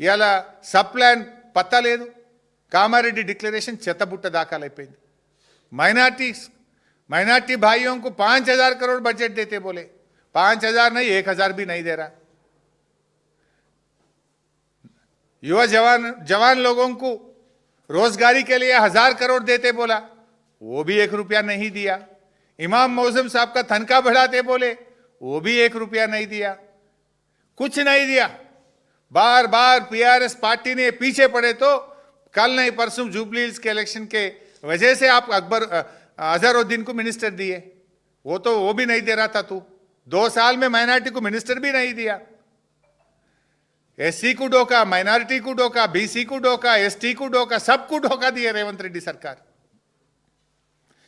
ఇవాళ sub plan పత్తా లేదు కామారెడ్డి డిక్లరేషన్ చెత్తబుట్ట దాఖలైపోయింది माइनॉरिटीज माइनॉरिटी भाइयों को पाँच हजार करोड़ बजट देते बोले पाँच हजार नहीं एक हजार भी नहीं दे रहा युवा जवान जवान लोगों को रोजगारी के लिए हजार करोड़ देते बोला वो भी एक रुपया नहीं दिया इमाम मौसम साहब का तनख्वाह बढ़ाते बोले वो भी एक रुपया नहीं दिया कुछ नहीं दिया बार बार पीआरएस पार्टी ने पीछे पड़े तो कल नहीं, परसों जुबली के इलेक्शन के वजह से आप अकबर अजहरुद्दीन को मिनिस्टर दिए। वो तो वो भी नहीं दे रहा था तू। दो साल में माइनॉरिटी को मिनिस्टर भी नहीं दिया। एससी को डोका माइनॉरिटी को डोका बीसी को डोका एसटी को डोका, सबको डोका दिए रेवंत रेड्डी सरकार।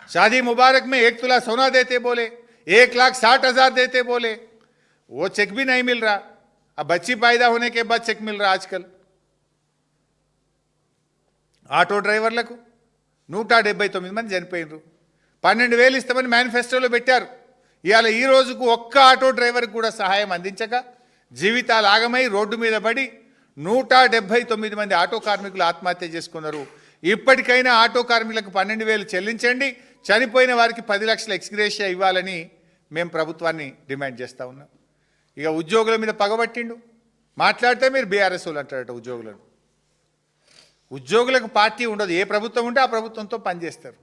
शादी मुबारक में एक तुला सोना देते बोले, एक लाख साठ हज़ार देते बोले। वो चेक भी नहीं मिल रहा। अब बच्ची पैदा होने के बाद चेक मिल रहा आजकल ఆటో డ్రైవర్లకు నూట డెబ్బై తొమ్మిది మంది చనిపోయినరు పన్నెండు వేలు ఇస్తామని మేనిఫెస్టోలో పెట్టారు ఇవాళ ఈ రోజుకు ఒక్క ఆటో డ్రైవర్కి కూడా సహాయం అందించక జీవితాలు ఆగమై రోడ్డు మీద పడి నూట డెబ్బై తొమ్మిది మంది ఆటో కార్మికులు ఆత్మహత్య చేసుకున్నారు ఇప్పటికైనా ఆటో కార్మికులకు పన్నెండు వేలు చెల్లించండి చనిపోయిన వారికి పది లక్షల ఎక్స్గ్రేషియా ఇవ్వాలని మేము ప్రభుత్వాన్ని డిమాండ్ చేస్తా ఉన్నాం ఇక ఉద్యోగుల మీద పగబట్టిండు మాట్లాడితే మీరు బీఆర్ఎస్ వాళ్ళు అంటారట ఉద్యోగులను. ఉద్యోగులకు పార్టీ ఉండదు. ఏ ప్రభుత్వం ఉంటే ఆ ప్రభుత్వంతో పనిచేస్తారు.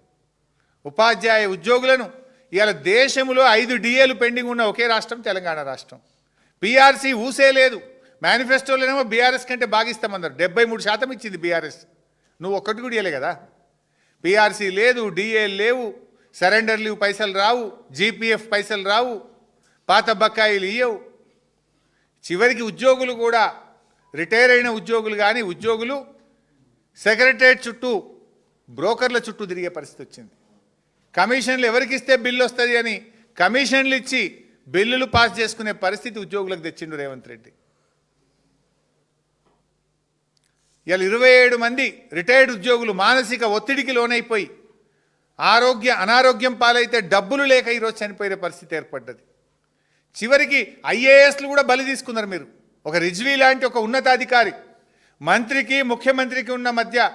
ఉపాధ్యాయ ఉద్యోగులను ఇవాళ దేశంలో ఐదు డిఏలు పెండింగ్ ఉన్న ఒకే రాష్ట్రం తెలంగాణ రాష్ట్రం. పీఆర్సీ ఊసే లేదు. మేనిఫెస్టోలోనేమో బీఆర్ఎస్ కంటే బాగిస్తామన్నారు డెబ్బై మూడు శాతం ఇచ్చింది బీఆర్ఎస్. నువ్వు ఒక్కటి కూడా ఇవ్వలే కదా? పీఆర్సీ లేదు డిఏ లేవు సరెండర్ లీవ్ పైసలు రావు జీపీఎఫ్ పైసలు రావు పాత బకాయిలు ఇయ్యవు. చివరికి ఉద్యోగులు కూడా రిటైర్ అయిన ఉద్యోగులు కానీ ఉద్యోగులు సెక్రటరేట్ చుట్టూ బ్రోకర్ల చుట్టూ తిరిగే పరిస్థితి వచ్చింది. కమిషన్లు ఎవరికి ఇస్తే బిల్లు వస్తుంది అని కమిషన్లు ఇచ్చి బిల్లులు పాస్ చేసుకునే పరిస్థితి ఉద్యోగులకు తెచ్చిండు రేవంత్ రెడ్డి. ఇలా ఇరవై ఏడు మంది రిటైర్డ్ ఉద్యోగులు మానసిక ఒత్తిడికి లోనైపోయి ఆరోగ్య అనారోగ్యం పాలైతే డబ్బులు లేక ఈరోజు చనిపోయే పరిస్థితి ఏర్పడ్డది. చివరికి ఐఏఎస్లు కూడా బలి తీసుకున్నారు మీరు. ఒక రిజ్వీ లాంటి ఒక ఉన్నతాధికారి. మంత్రికి ముఖ్యమంత్రికి ఉన్న మధ్య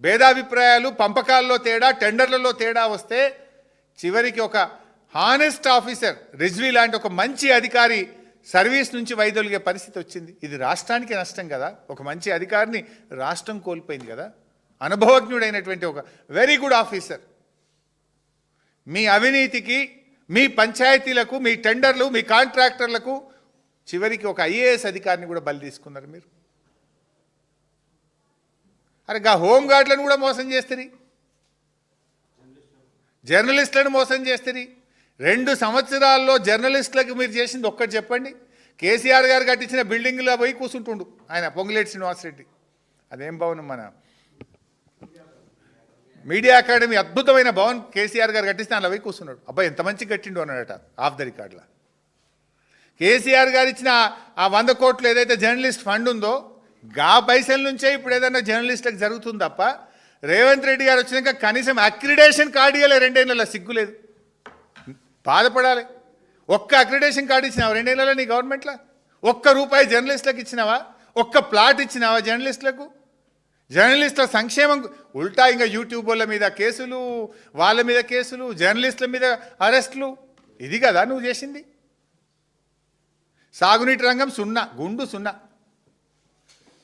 భేదాభిప్రాయాలు పంపకాల్లో తేడా టెండర్లలో తేడా వస్తే చివరికి ఒక హానెస్ట్ ఆఫీసర్ రిజ్వీ లాంటి ఒక మంచి అధికారి సర్వీస్ నుంచి వైదొలిగే పరిస్థితి వచ్చింది. ఇది రాష్ట్రానికి నష్టం కదా. ఒక మంచి అధికారిని రాష్ట్రం కోల్పోయింది కదా. అనుభవజ్ఞుడైనటువంటి ఒక వెరీ గుడ్ ఆఫీసర్ మీ అవినీతికి మీ పంచాయతీలకు మీ టెండర్లు మీ కాంట్రాక్టర్లకు చివరికి ఒక ఐఏఎస్ అధికారిని కూడా బలి తీసుకున్నారు మీరు. అరే గా హోంగార్డులను కూడా మోసం చేస్తుంది జర్నలిస్టులను మోసం చేస్తుంది రెండు సంవత్సరాల్లో జర్నలిస్టులకు మీరు చేసింది ఒక్కటి చెప్పండి. కేసీఆర్ గారు కట్టించిన బిల్డింగ్లో పోయి కూర్చుంటుండు ఆయన పొంగులేటి శ్రీనివాసరెడ్డి. అదేం భవనం మన మీడియా అకాడమీ అద్భుతమైన భవన్ కేసీఆర్ గారు కట్టిస్తే అలా పోయి కూర్చున్నాడు. అబ్బాయి ఎంత మంచి కట్టిండు అన్నాడట ఆఫ్ ద రికార్డులో కేసీఆర్ గారు ఇచ్చిన ఆ- వంద కోట్లు ఏదైతే జర్నలిస్ట్ ఫండ్ ఉందో గా పైసల నుంచే ఇప్పుడు ఏదైనా జర్నలిస్టులకు జరుగుతుంది తప్ప రేవంత్ రెడ్డి గారు వచ్చినాక కనీసం అక్రిడేషన్ కార్డు ఇవ్వలే రెండేళ్ళ సిగ్గులేదు బాధపడాలి. ఒక్క అక్రిడేషన్ కార్డు ఇచ్చినావా రెండేళ్ళలో నీ గవర్నమెంట్లో ఒక్క రూపాయి జర్నలిస్టులకు ఇచ్చినావా? ఒక్క ప్లాట్ ఇచ్చినావా జర్నలిస్టులకు? జర్నలిస్టుల సంక్షేమం ఉల్టా ఇంకా యూట్యూబ్ వాళ్ళ మీద కేసులు వాళ్ళ మీద కేసులు జర్నలిస్టుల మీద అరెస్టులు. ఇది కదా నువ్వు చేసింది. సాగునీటి రంగం సున్నా గుండు సున్నా.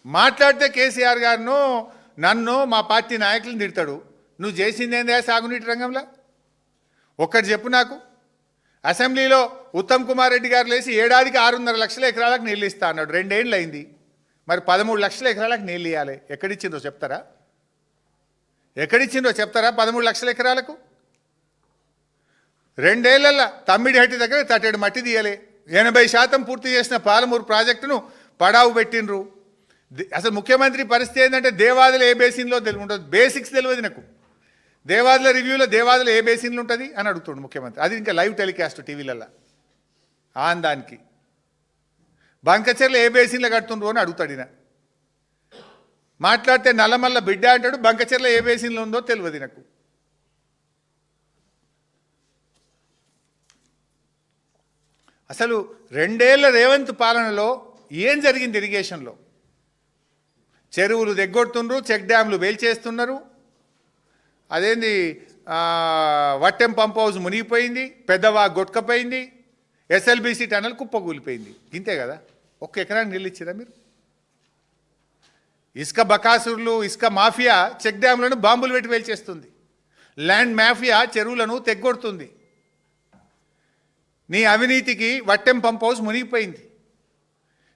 మాట్లాడితే కేసీఆర్ గారిను నన్ను మా పార్టీ నాయకులను తిడతాడు. నువ్వు చేసింది ఏందా సాగునీటి రంగంలో? ఒక్కటి చెప్పు నాకు. అసెంబ్లీలో ఉత్తమ్ కుమార్ రెడ్డి గారు లేచి ఏడాదికి ఆరున్నర లక్షల ఎకరాలకు నీళ్ళు ఇస్తా అన్నాడు. రెండేళ్ళు అయింది మరి పదమూడు లక్షల ఎకరాలకు నీళ్ళు ఇవ్వాలి ఎక్కడిచ్చిందో చెప్తారా? ఎక్కడిచ్చిందో చెప్తారా పదమూడు లక్షల ఎకరాలకు? రెండేళ్ళలో తమ్మిడిహట్టి దగ్గర తట్టేడు మట్టి తీయలే. ఎనభై శాతం పూర్తి చేసిన పాలమూరు ప్రాజెక్టును పడావు పెట్టినరు అసలు ముఖ్యమంత్రి పరిస్థితి ఏంటంటే దేవాదులు ఏ బేసిన్లో తెలివి ఉంటుంది బేసిక్స్ తెలియదు నాకు. దేవాదుల రివ్యూలో దేవాదులు ఏ బేసిన్లు ఉంటుంది అని అడుగుతుండు ముఖ్యమంత్రి. అది ఇంకా లైవ్ టెలికాస్ట్ టీవీలలో ఆందానికి. బంకచర్లు ఏ బేసిన్లో కడుతుండ్రు అని అడుగుతాడు ఈయన. మాట్లాడితే నల్లమల్ల బిడ్డ అంటాడు బంకచెర్ల ఏ బేసిన్లో ఉందో తెలియదు నాకు అసలు రెండేళ్ళ రేవంత్ పాలనలో ఏం జరిగింది ఇరిగేషన్లో? చెరువులు దిగ్గొడుతుండ్రు చెక్ డ్యాంలు వేల్చేస్తున్నారు అదేంది వట్టెం పంప్ హౌస్ మునిగిపోయింది పెద్దవా గొట్కపోయింది ఎస్ఎల్బిసి టనల్ కుప్పకూలిపోయింది. ఇంతే కదా? ఒక్క ఎకరానికి నీళ్ళు ఇచ్చారా మీరు? ఇసుక బకాసురులు ఇసుక మాఫియా చెక్ డ్యాంలను బాంబులు పెట్టి వేల్చేస్తుంది ల్యాండ్ మాఫియా చెరువులను తెగ్గొడుతుంది. నీ అవినీతికి వట్టెం పంప్ హౌస్ మునిగిపోయింది.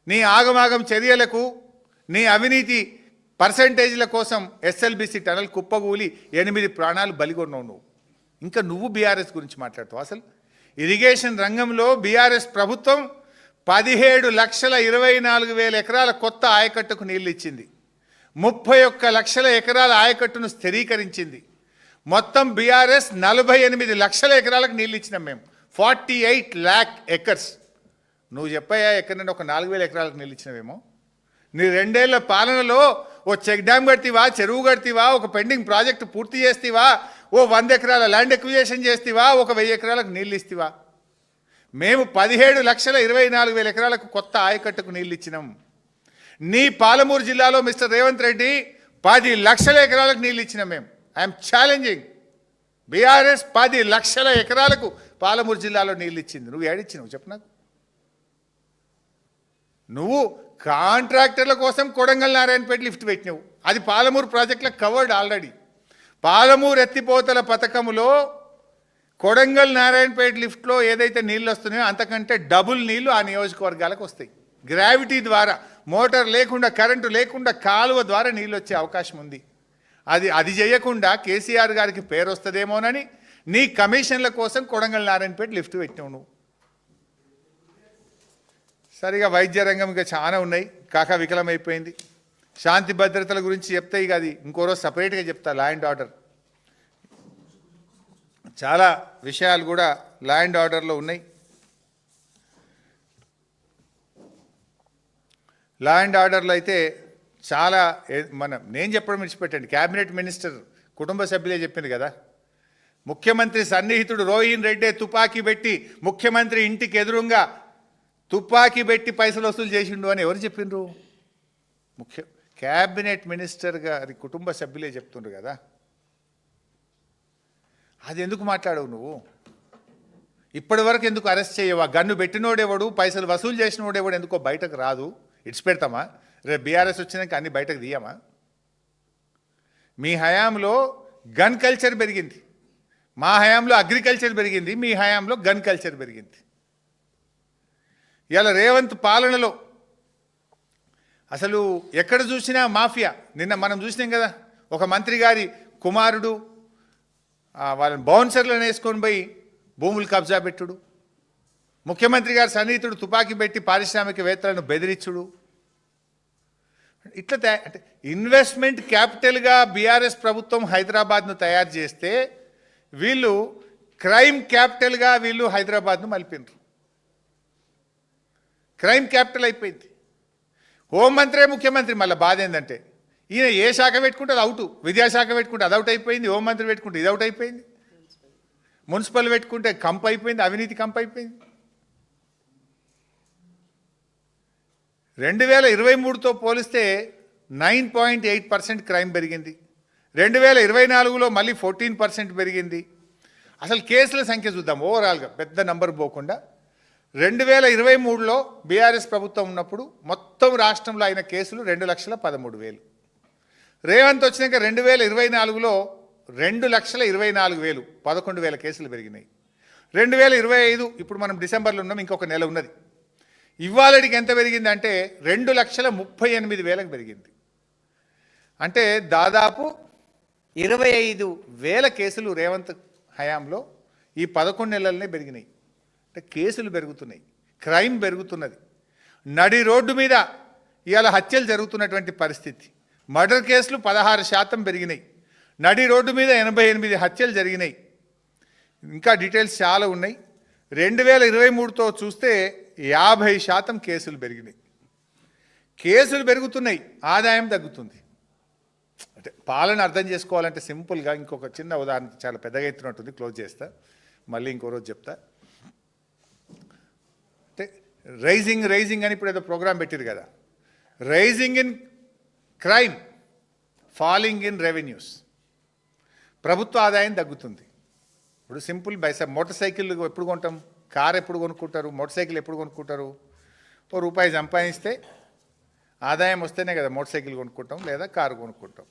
నీ ఆగమాగం చర్యలకు నీ అవినీతి పర్సంటేజ్ల కోసం ఎస్ఎల్బిసి టనల్ కుప్పగూలి ఎనిమిది ప్రాణాలు బలిగొన్నావు నువ్వు. ఇంకా నువ్వు బీఆర్ఎస్ గురించి మాట్లాడుతావు అసలు? ఇరిగేషన్ రంగంలో బీఆర్ఎస్ ప్రభుత్వం పదిహేడు లక్షల ఇరవై నాలుగు వేల ఎకరాల కొత్త ఆయకట్టుకు నీళ్ళు ఇచ్చింది ముప్పై ఒక్క లక్షల ఎకరాల ఆయకట్టును స్థిరీకరించింది. మొత్తం బీఆర్ఎస్ నలభై ఎనిమిది లక్షల ఎకరాలకు నీళ్ళు ఇచ్చినాం మేము. Forty eight lakh acres. నువ్వు చెప్పాయా ఎక్కడైనా ఒక నాలుగు వేల ఎకరాలకు నీళ్ళు ఇచ్చినవేమో నీ రెండేళ్ళ పాలనలో ఓ చెక్ డ్యామ్ కడితీవా చెరువు కడితీవా ఒక పెండింగ్ ప్రాజెక్టు పూర్తి చేస్తేవా ఓ వంద ఎకరాల ల్యాండ్ ఎక్విజేషన్ చేస్తేవా ఒక వెయ్యి ఎకరాలకు నీళ్ళు ఇస్తేవా? మేము పదిహేడు లక్షల ఇరవై నాలుగు వేల ఎకరాలకు కొత్త ఆయకట్టుకు నీళ్ళు ఇచ్చినాం. నీ పాలమూరు జిల్లాలో మిస్టర్ రేవంత్ రెడ్డి పది లక్షల ఎకరాలకు నీళ్ళు ఇచ్చినాం మేము. ఐఎమ్ ఛాలెంజింగ్ బీఆర్ఎస్ పది లక్షల ఎకరాలకు పాలమూరు జిల్లాలో నీళ్ళు ఇచ్చింది. నువ్వు ఏడిచ్చినావు చెప్పు నాకు. నువ్వు కాంట్రాక్టర్ల కోసం కొడంగల్ నారాయణపేట లిఫ్ట్ పెట్టినావు. అది పాలమూరు ప్రాజెక్టులకు కవర్డ్ ఆల్రెడీ. పాలమూరు ఎత్తిపోతల పథకములో కొడంగల్ నారాయణపేట లిఫ్ట్లో ఏదైతే నీళ్ళు వస్తున్నాయో అంతకంటే డబుల్ నీళ్ళు ఆ నియోజకవర్గాలకు వస్తాయి. గ్రావిటీ ద్వారా మోటార్ లేకుండా కరెంటు లేకుండా కాలువ ద్వారా నీళ్ళు వచ్చే అవకాశం ఉంది. అది అది చేయకుండా కేసీఆర్ గారికి పేరు వస్తుందేమోనని నీ కమిషన్ల కోసం కొడంగల్ నారాయణపేట లిఫ్ట్ పెట్టావు నువ్వు. సరిగా వైద్య రంగం ఇంకా చాలా ఉన్నాయి. కాక వికలమైపోయింది. శాంతి భద్రతల గురించి చెప్తే ఇక అది ఇంకో రోజు సపరేట్గా చెప్తా లా అండ్ ఆర్డర్ చాలా విషయాలు కూడా లా అండ్ ఆర్డర్లో ఉన్నాయి. లా అండ్ ఆర్డర్లో అయితే చాలా మన నేను చెప్పడం విడిచిపెట్టండి. క్యాబినెట్ మినిస్టర్ కుటుంబ సభ్యులే చెప్పింది కదా. ముఖ్యమంత్రి సన్నిహితుడు రోహిన్ రెడ్డే తుపాకీ పెట్టి ముఖ్యమంత్రి ఇంటికి ఎదురుగా తుపాకీ పెట్టి పైసలు వసూలు చేసిండు అని ఎవరు చెప్పిండ్రు? ముఖ్య క్యాబినెట్ మినిస్టర్గా అది కుటుంబ సభ్యులే చెప్తుండ్రు కదా. అది ఎందుకు మాట్లాడవు నువ్వు? ఇప్పటి వరకు ఎందుకు అరెస్ట్ చేయవా? గన్ను పెట్టినోడేవాడు పైసలు వసూలు చేసినోడెవడు ఎందుకో బయటకు రాదు. ఇట్స్ పెడతామా? రేపు బీఆర్ఎస్ వచ్చినాక అన్ని బయటకు తీయమా? మీ హయాంలో గన్ కల్చర్ పెరిగింది. మా హయాంలో అగ్రికల్చర్ పెరిగింది. మీ హయాంలో గన్ కల్చర్ పెరిగింది. ఇలా రేవంత్ పాలనలో అసలు ఎక్కడ చూసినా మాఫియా. నిన్న మనం చూసినాం కదా ఒక మంత్రి గారి కుమారుడు వాళ్ళని బౌన్సర్లను వేసుకొని పోయి భూములు కబ్జా పెట్టుడు. ముఖ్యమంత్రి గారి సన్నిహితుడు తుపాకీ పెట్టి పారిశ్రామికవేత్తలను బెదిరించుడు. ఇట్లా తయా- అంటే ఇన్వెస్ట్మెంట్ క్యాపిటల్గా బీఆర్ఎస్ ప్రభుత్వం హైదరాబాద్ను తయారు చేస్తే వీళ్ళు క్రైమ్ క్యాపిటల్గా వీళ్ళు హైదరాబాద్ను మలిపినరు. క్రైమ్ క్యాపిటల్ అయిపోయింది. హోంమంత్రే ముఖ్యమంత్రి మళ్ళీ బాధ ఏంటంటే ఈయన ఏ శాఖ పెట్టుకుంటే అది అవుట్. విద్యాశాఖ పెట్టుకుంటే అది అవుట్ అయిపోయింది హోంమంత్రి పెట్టుకుంటే ఇది అవుట్ అయిపోయింది. మున్సిపల్ పెట్టుకుంటే కంప్ అయిపోయింది అవినీతి కంప్ అయిపోయింది. రెండు వేల ఇరవై మూడుతో పోలిస్తే nine point eight percent crime పెరిగింది. రెండు వేల ఇరవై నాలుగులో మళ్ళీ ఫోర్టీన్ పర్సెంట్ పెరిగింది. అసలు కేసుల సంఖ్య చూద్దాం ఓవరాల్గా పెద్ద నంబర్ పోకుండా. రెండు వేల ఇరవై మూడులో బీఆర్ఎస్ ప్రభుత్వం ఉన్నప్పుడు మొత్తం రాష్ట్రంలో అయిన కేసులు రెండు లక్షల పదమూడు వేలు. రేవంత్ వచ్చినాక రెండు వేల ఇరవై నాలుగులో రెండు లక్షల ఇరవై నాలుగు వేలు పదకొండు వేల కేసులు పెరిగినాయి. రెండు వేల ఇరవై ఐదు ఇప్పుడు మనం డిసెంబర్లో ఉన్నాం ఇంకొక నెల ఉన్నది. ఇవాళడికి ఎంత పెరిగింది అంటే రెండు లక్షల ముప్పై ఎనిమిది వేలకు పెరిగింది. అంటే దాదాపు ఇరవై ఐదు వేల కేసులు రేవంత్ హయాంలో ఈ పదకొండు నెలలనే పెరిగినాయి. అంటే కేసులు పెరుగుతున్నాయి. క్రైమ్ పెరుగుతున్నది. నడి రోడ్డు మీద ఇవాళ హత్యలు జరుగుతున్నటువంటి పరిస్థితి. మర్డర్ కేసులు పదహారు శాతం పెరిగినాయి. నడి రోడ్డు మీద ఎనభై ఎనిమిది హత్యలు జరిగినాయి. ఇంకా డీటెయిల్స్ చాలా ఉన్నాయి. రెండు వేల ఇరవై మూడుతో చూస్తే యాభై శాతం కేసులు పెరిగినాయి. కేసులు పెరుగుతున్నాయి. ఆదాయం తగ్గుతుంది. అంటే పాలన అర్థం చేసుకోవాలంటే సింపుల్గా ఇంకొక చిన్న ఉదాహరణ చాలా పెద్దగా ఎత్తున్నట్టుంది క్లోజ్ చేస్తా. మళ్ళీ ఇంకో రోజు చెప్తా. రైజింగ్ రైజింగ్ అని ఇప్పుడు ఏదో ప్రోగ్రామ్ పెట్టారు కదా. Rising in crime falling in revenues. ప్రభుత్వ ఆదాయం తగ్గుతుంది. ఇప్పుడు సింపుల్ బైసా మోటార్ సైకిల్ ఎప్పుడు కొంటాం? కార్ ఎప్పుడు కొనుక్కుంటారు? మోటార్ సైకిల్ ఎప్పుడు కొనుక్కుంటారు? ఓ రూపాయి సంపాదిస్తే ఆదాయం వస్తేనే కదా మోటార్ సైకిల్ కొనుక్కుంటాం లేదా కారు కొనుక్కుంటాం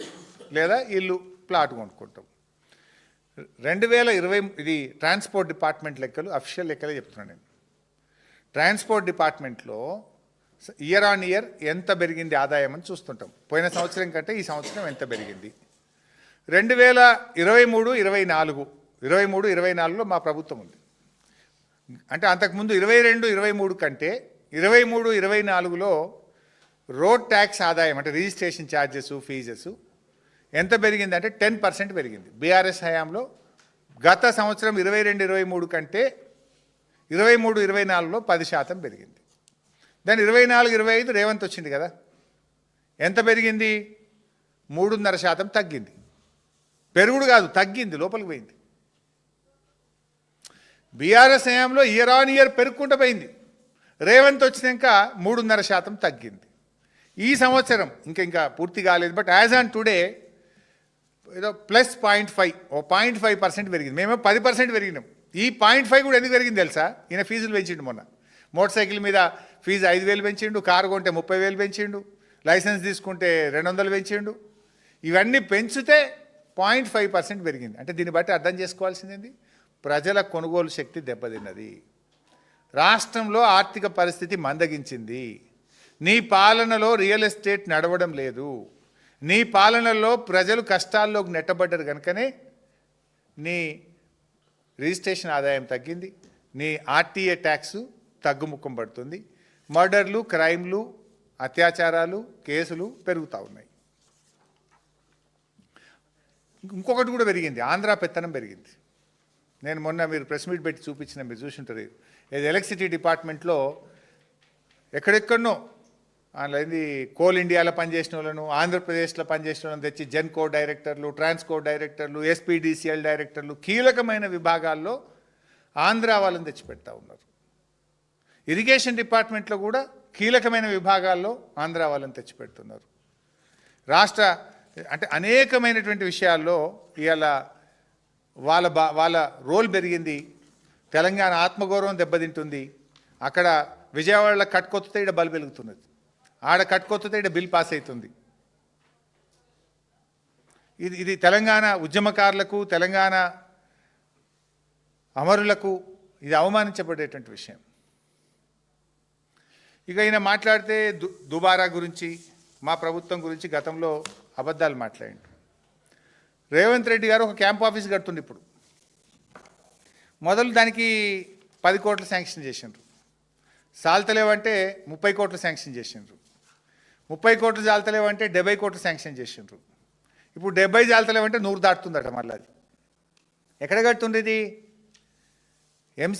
లేదా ఇల్లు ప్లాట్ కొనుక్కుంటాం. రెండు వేల ఇరవై ఇది ట్రాన్స్పోర్ట్ డిపార్ట్మెంట్ లెక్కలు అఫీషియల్ లెక్కలే చెప్తున్నాను నేను. ట్రాన్స్పోర్ట్ డిపార్ట్మెంట్లో ఇయర్ ఆన్ ఇయర్ ఎంత పెరిగింది ఆదాయం అని చూస్తుంటాం. పోయిన సంవత్సరం కంటే ఈ సంవత్సరం ఎంత పెరిగింది? రెండు వేల ఇరవై మూడు ఇరవై నాలుగు. ఇరవై మూడు ఇరవై నాలుగులో మా ప్రభుత్వం ఉంది. అంటే అంతకుముందు ఇరవై రెండు ఇరవై మూడు కంటే ఇరవై మూడు ఇరవై నాలుగులో రోడ్ ట్యాక్స్ ఆదాయం అంటే రిజిస్ట్రేషన్ ఛార్జెస్ ఫీజెస్ ఎంత పెరిగింది అంటే టెన్ పర్సెంట్ పెరిగింది. బీఆర్ఎస్ హయాంలో గత సంవత్సరం ఇరవై రెండు ఇరవై మూడు కంటే ఇరవై మూడు ఇరవై నాలుగులో పది శాతం పెరిగింది. దాని ఇరవై నాలుగు ఇరవై ఐదు రేవంత్ వచ్చింది కదా. ఎంత పెరిగింది? మూడున్నర శాతం తగ్గింది. పెరుగుడు కాదు తగ్గింది లోపలికి పోయింది. బీఆర్ఎస్ హయాంలో ఇయర్ ఆన్ ఇయర్ పెరుగుకుంటూ పోయింది. రేవంత్ వచ్చినాక మూడున్నర శాతం తగ్గింది. ఈ సంవత్సరం ఇంకా ఇంకా పూర్తి కాలేదు బట్ యాజ్ ఆన్ టుడే ఏదో plus point five o point five percent పెరిగింది. మేమే పది పర్సెంట్ పెరిగినాం. ఈ పాయింట్ ఫైవ్ కూడా ఎందుకు పెరిగింది తెలుసా? ఈయన ఫీజులు పెంచిండు మొన్న. మోటార్ సైకిల్ మీద ఫీజు ఐదు వేలు పెంచిండు కారు కొంటే ముప్పై వేలు పెంచిండు లైసెన్స్ తీసుకుంటే రెండు వందలు పెంచిండు. ఇవన్నీ పెంచితే పాయింట్ ఫైవ్ పర్సెంట్ పెరిగింది. అంటే దీన్ని బట్టి అర్థం చేసుకోవాల్సింది ప్రజల కొనుగోలు శక్తి దెబ్బతిన్నది. రాష్ట్రంలో ఆర్థిక పరిస్థితి మందగించింది. నీ పాలనలో రియల్ ఎస్టేట్ నడవడం లేదు. నీ పాలనలో ప్రజలు కష్టాల్లోకి నెట్టబడ్డారు కనుకనే నీ రిజిస్ట్రేషన్ ఆదాయం తగ్గింది నీ ఆర్టీఏ ట్యాక్స్ తగ్గుముఖం పడుతుంది మర్డర్లు క్రైమ్లు అత్యాచారాలు కేసులు పెరుగుతూ ఉన్నాయి. ఇంకొకటి కూడా పెరిగింది ఆంధ్ర పెత్తనం పెరిగింది. నేను మొన్న మీరు ప్రెస్ మీట్ పెట్టి చూపించిన మీరు చూసి ఉంటారు ఇది ఎలక్ట్రిసిటీ డిపార్ట్మెంట్లో ఎక్కడెక్కడనో అలాంటి కోల్ ఇండియాలో పనిచేసిన వాళ్ళను ఆంధ్రప్రదేశ్లో పనిచేసిన వాళ్ళని తెచ్చి జెన్కో డైరెక్టర్లు ట్రాన్స్కో డైరెక్టర్లు ఎస్పీడీసీఎల్ డైరెక్టర్లు కీలకమైన విభాగాల్లో ఆంధ్ర వాళ్ళని తెచ్చిపెడతా ఉన్నారు. ఇరిగేషన్ డిపార్ట్మెంట్లో కూడా కీలకమైన విభాగాల్లో ఆంధ్ర వాళ్ళని తెచ్చిపెడుతున్నారు. రాష్ట్ర అంటే అనేకమైనటువంటి విషయాల్లో ఇవాళ వాళ్ళ బా వాళ్ళ రోల్ పెరిగింది. తెలంగాణ ఆత్మగౌరవం దెబ్బతింటుంది. అక్కడ విజయవాడలో కట్టుకొత్తే ఇక్కడ బలు వెలుగుతున్నది ఆడ కట్టుకొత్తే ఇక్కడ బిల్ పాస్ అవుతుంది ఇది ఇది తెలంగాణ ఉద్యమకారులకు తెలంగాణ అమరులకు ఇది అవమానించబడేటువంటి విషయం. ఇక ఈయన మాట్లాడితే దు దుబారా గురించి మా ప్రభుత్వం గురించి గతంలో అబద్ధాలు మాట్లాడి రేవంత్ రెడ్డి గారు ఒక క్యాంప్ ఆఫీస్ కడుతుంది ఇప్పుడు. మొదలు దానికి పది కోట్లు శాంక్షన్ చేసిండ్రు. సాల్తలేవంటే ముప్పై కోట్లు శాంక్షన్ చేసిండ్రు. ముప్పై కోట్లు జాలతలేవంటే డెబ్బై కోట్లు శాంక్షన్ చేసిండ్రు. ఇప్పుడు డెబ్బై జాలతలేవంటే నూరు దాటుతుందట మళ్ళీ అది. ఎక్కడ కడుతుంది ఇది?